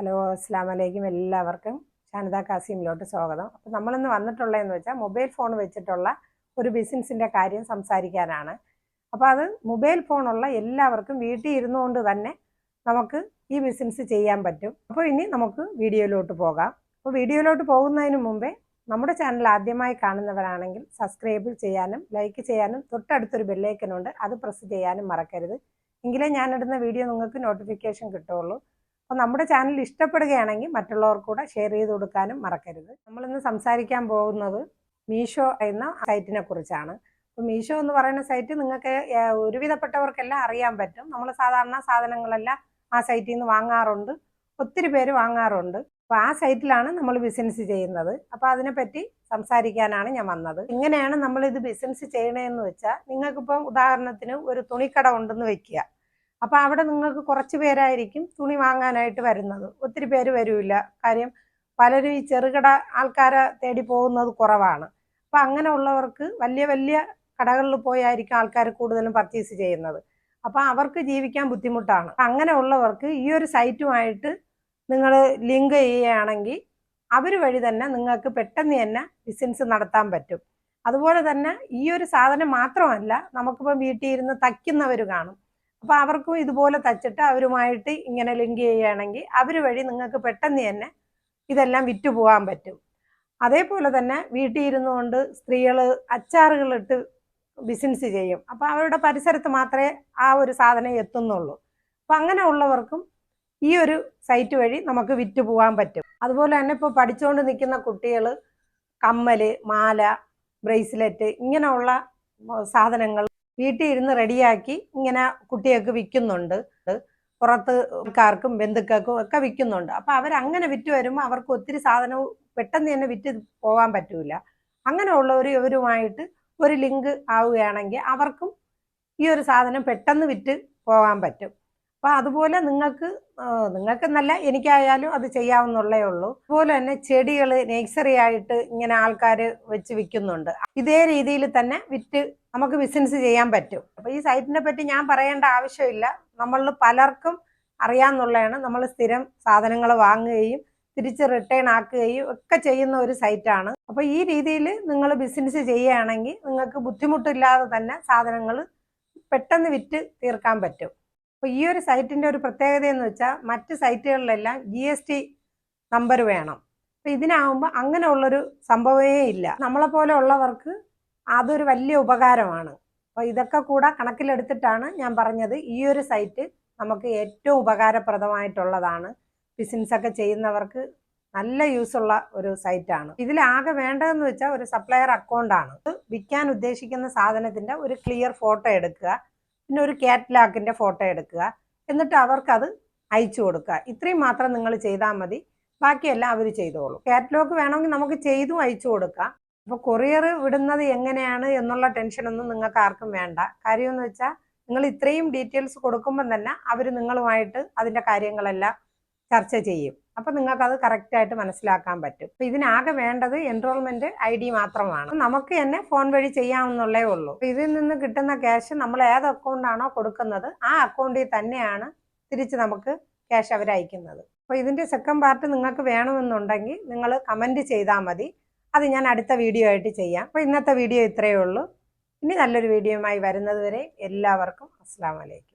Hello അസ്സാം വലൈക്കും എല്ലാവർക്കും. ഷാനിദ കാസിമിലോട്ട് സ്വാഗതം. അപ്പോൾ നമ്മളിന്ന് വന്നിട്ടുള്ളതെന്ന് വെച്ചാൽ മൊബൈൽ ഫോൺ വെച്ചിട്ടുള്ള ഒരു ബിസിനസ്സിന്റെ കാര്യം സംസാരിക്കാനാണ്. അപ്പോൾ അത് മൊബൈൽ ഫോണുള്ള എല്ലാവർക്കും വീട്ടിൽ ഇരുന്നുകൊണ്ട് തന്നെ നമുക്ക് ഈ ബിസിനസ് ചെയ്യാൻ പറ്റും. അപ്പോൾ ഇനി നമുക്ക് വീഡിയോയിലോട്ട് പോകാം. അപ്പോൾ വീഡിയോയിലോട്ട് പോകുന്നതിന് മുമ്പേ നമ്മുടെ ചാനൽ ആദ്യമായി കാണുന്നവരാണെങ്കിൽ സബ്സ്ക്രൈബ് ചെയ്യാനും ലൈക്ക് ചെയ്യാനും തൊട്ടടുത്തൊരു ബെല്ലൈക്കനുണ്ട് അത് പ്രസ് ചെയ്യാനും മറക്കരുത്. എങ്കിലേ ഞാനിടുന്ന വീഡിയോ നിങ്ങൾക്ക് നോട്ടിഫിക്കേഷൻ കിട്ടുള്ളൂ അപ്പോൾ നമ്മുടെ ചാനൽ ഇഷ്ടപ്പെടുകയാണെങ്കിൽ മറ്റുള്ളവർക്ക് കൂടെ ഷെയർ ചെയ്ത് കൊടുക്കാനും മറക്കരുത്. നമ്മളിന്ന് സംസാരിക്കാൻ പോകുന്നത് മീഷോ എന്ന സൈറ്റിനെ കുറിച്ചാണ്. അപ്പോൾ മീഷോ എന്ന് പറയുന്ന സൈറ്റ് നിങ്ങൾക്ക് ഒരുവിധപ്പെട്ടവർക്കെല്ലാം അറിയാൻ പറ്റും. നമ്മൾ സാധാരണ സാധനങ്ങളെല്ലാം ആ സൈറ്റിൽ നിന്ന് വാങ്ങാറുണ്ട്. ഒത്തിരി പേര് വാങ്ങാറുണ്ട്. അപ്പോൾ ആ സൈറ്റിലാണ് നമ്മൾ ബിസിനസ് ചെയ്യുന്നത്. അപ്പോൾ അതിനെപ്പറ്റി സംസാരിക്കാനാണ് ഞാൻ വന്നത്. എങ്ങനെയാണ് നമ്മൾ ഇത് ബിസിനസ് ചെയ്യണേന്ന് വെച്ചാൽ നിങ്ങൾക്കിപ്പം ഉദാഹരണത്തിന് ഒരു തുണിക്കട ഉണ്ടെന്ന് വെക്കുക. അപ്പോൾ അവിടെ നിങ്ങൾക്ക് കുറച്ച് പേരായിരിക്കും തുണി വാങ്ങാനായിട്ട് വരുന്നത്. ഒത്തിരി പേര് വരില്ല കാര്യം പലരും ഈ ചെറുകിട ആൾക്കാരെ തേടി പോകുന്നത് കുറവാണ്. അപ്പം അങ്ങനെയുള്ളവർക്ക് വലിയ വലിയ കടകളിൽ പോയായിരിക്കും ആൾക്കാർ കൂടുതലും പർച്ചേസ് ചെയ്യുന്നത്. അപ്പം അവർക്ക് ജീവിക്കാൻ ബുദ്ധിമുട്ടാണ്. അങ്ങനെ അങ്ങനെയുള്ളവർക്ക് ഈ ഒരു സൈറ്റുമായിട്ട് നിങ്ങൾ ലിങ്ക് ചെയ്യുകയാണെങ്കിൽ അവർ വഴി തന്നെ നിങ്ങൾക്ക് പെട്ടെന്ന് തന്നെ ബിസിനസ് നടത്താൻ പറ്റും. അതുപോലെ തന്നെ ഈ ഒരു സാധനം മാത്രമല്ല നമുക്കിപ്പോൾ വീട്ടിൽ ഇരുന്ന് തയ്ക്കുന്നവർ കാണും. അപ്പോൾ അവർക്കും ഇതുപോലെ തച്ചിട്ട് അവരുമായിട്ട് ഇങ്ങനെ ലിങ്ക് ചെയ്യുകയാണെങ്കിൽ അവർ വഴി നിങ്ങൾക്ക് പെട്ടെന്ന് തന്നെ ഇതെല്ലാം വിറ്റു പോകാൻ പറ്റും. അതേപോലെ തന്നെ വീട്ടിൽ ഇരുന്നുകൊണ്ട് സ്ത്രീകൾ അച്ചാറുകളിട്ട് ബിസിനസ് ചെയ്യും. അപ്പോൾ അവരുടെ പരിസരത്ത് മാത്രമേ ആ ഒരു സാധനം എത്തുന്നുള്ളൂ. അപ്പം അങ്ങനെ ഉള്ളവർക്കും ഈ ഒരു സൈറ്റ് വഴി നമുക്ക് വിറ്റ് പോകാൻ പറ്റും. അതുപോലെ തന്നെ ഇപ്പോൾ പഠിച്ചുകൊണ്ട് നിൽക്കുന്ന കുട്ടികൾ കമ്മൽ മാല ബ്രേസ്ലെറ്റ് ഇങ്ങനെയുള്ള സാധനങ്ങൾ വീട്ടിൽ ഇരുന്ന് റെഡിയാക്കി ഇങ്ങനെ കുട്ടികൾക്ക് വിൽക്കുന്നുണ്ട്. പുറത്ത് ആൾക്കാർക്കും ബന്ധുക്കൾക്കും ഒക്കെ വിൽക്കുന്നുണ്ട്. അപ്പോൾ അവരങ്ങനെ വിറ്റ് വരുമ്പോൾ അവർക്ക് ഒത്തിരി സാധനവും പെട്ടെന്ന് തന്നെ വിറ്റ് പോകാൻ പറ്റൂല. അങ്ങനെയുള്ളവർ ഇവരുമായിട്ട് ഒരു ലിങ്ക് ആവുകയാണെങ്കിൽ അവർക്കും ഈ ഒരു സാധനം പെട്ടെന്ന് വിറ്റ് പോകാൻ പറ്റും. അപ്പോൾ അതുപോലെ നിങ്ങൾക്ക് നിങ്ങൾക്ക് എന്നല്ല എനിക്കായാലും അത് ചെയ്യാവുന്നുള്ളേ ഉള്ളൂ. അതുപോലെ തന്നെ ചെടികൾ നേഴ്സറി ആയിട്ട് ഇങ്ങനെ ആൾക്കാർ വെച്ച് വിൽക്കുന്നുണ്ട്. ഇതേ രീതിയിൽ തന്നെ വിറ്റ് നമുക്ക് ബിസിനസ് ചെയ്യാൻ പറ്റും. അപ്പോൾ ഈ സൈറ്റിനെ പറ്റി ഞാൻ പറയേണ്ട ആവശ്യമില്ല. നമ്മളിൽ പലർക്കും അറിയാമെന്നുള്ളതാണ് നമ്മൾ സ്ഥിരം സാധനങ്ങൾ വാങ്ങുകയും തിരിച്ച് റിട്ടേൺ ആക്കുകയും ഒക്കെ ചെയ്യുന്ന ഒരു സൈറ്റാണ്. അപ്പോൾ ഈ രീതിയിൽ നിങ്ങൾ ബിസിനസ് ചെയ്യുകയാണെങ്കിൽ നിങ്ങൾക്ക് ബുദ്ധിമുട്ടില്ലാതെ തന്നെ സാധനങ്ങൾ പെട്ടെന്ന് വിറ്റ് തീർക്കാൻ പറ്റും. അപ്പോൾ ഈ ഒരു സൈറ്റിന്റെ ഒരു പ്രത്യേകത എന്ന് വെച്ചാൽ മറ്റ് സൈറ്റുകളിലെല്ലാം ജി എസ് ടി നമ്പർ വേണം. അപ്പോൾ ഇതിനാവുമ്പോൾ അങ്ങനെയുള്ളൊരു സംഭവമേ ഇല്ല. നമ്മളെ പോലെ ഉള്ളവർക്ക് അതൊരു വലിയ ഉപകാരമാണ്. അപ്പോൾ ഇതൊക്കെ കൂടെ കണക്കിലെടുത്തിട്ടാണ് ഞാൻ പറഞ്ഞത് ഈ ഒരു സൈറ്റ് നമുക്ക് ഏറ്റവും ഉപകാരപ്രദമായിട്ടുള്ളതാണ്. ബിസിനസ് ഒക്കെ ചെയ്യുന്നവർക്ക് നല്ല യൂസ് ഉള്ള ഒരു സൈറ്റാണ്. ഇതിലാകെ വേണ്ടതെന്ന് വെച്ചാൽ ഒരു സപ്ലയർ അക്കൗണ്ടാണ്. വിൽക്കാൻ ഉദ്ദേശിക്കുന്ന സാധനത്തിന്റെ ഒരു ക്ലിയർ ഫോട്ടോ എടുക്കുക. പിന്നെ ഒരു കാറ്റ്ലാക്കിന്റെ ഫോട്ടോ എടുക്കുക. എന്നിട്ട് അവർക്കത് അയച്ചു കൊടുക്കുക. ഇത്രയും മാത്രം നിങ്ങൾ ചെയ്താൽ മതി. ബാക്കിയെല്ലാം അവർ ചെയ്തോളൂ. കാറ്റലോഗ് വേണമെങ്കിൽ നമുക്ക് ചെയ്തും അയച്ചു കൊടുക്കാം. അപ്പോൾ കൊറിയർ വിടുന്നത് എങ്ങനെയാണ് എന്നുള്ള ടെൻഷനൊന്നും നിങ്ങൾക്ക് ആർക്കും വേണ്ട. കാര്യമെന്ന് വെച്ചാൽ നിങ്ങൾ ഇത്രയും ഡീറ്റെയിൽസ് കൊടുക്കുമ്പം തന്നെ അവർ നിങ്ങളുമായിട്ട് അതിന്റെ കാര്യങ്ങളെല്ലാം ചർച്ച ചെയ്യും. അപ്പം നിങ്ങൾക്കത് കറക്റ്റായിട്ട് മനസ്സിലാക്കാൻ പറ്റും. അപ്പം ഇതിനാകെ വേണ്ടത് എൻറോൾമെന്റ് ഐ ഡി മാത്രമാണ്. നമുക്ക് തന്നെ ഫോൺ വഴി ചെയ്യാമെന്നുള്ളേ ഉള്ളൂ. ഇതിൽ നിന്ന് കിട്ടുന്ന ക്യാഷ് നമ്മൾ ഏത് അക്കൗണ്ടാണോ കൊടുക്കുന്നത് ആ അക്കൗണ്ടിൽ തന്നെയാണ് തിരിച്ച് നമുക്ക് ക്യാഷ് അവർ അയക്കുന്നത്. അപ്പോൾ ഇതിന്റെ സെക്കൻഡ് പാർട്ട് നിങ്ങൾക്ക് വേണമെന്നുണ്ടെങ്കിൽ നിങ്ങൾ കമന്റ് ചെയ്താൽ മതി. അത് ഞാൻ അടുത്ത വീഡിയോ ആയിട്ട് ചെയ്യാം. അപ്പോൾ ഇന്നത്തെ വീഡിയോ ഇത്രയേ ഉള്ളൂ. ഇനി നല്ലൊരു വീഡിയോയുമായി വരുന്നത് വരെ എല്ലാവർക്കും അസ്സാം വലൈക്കും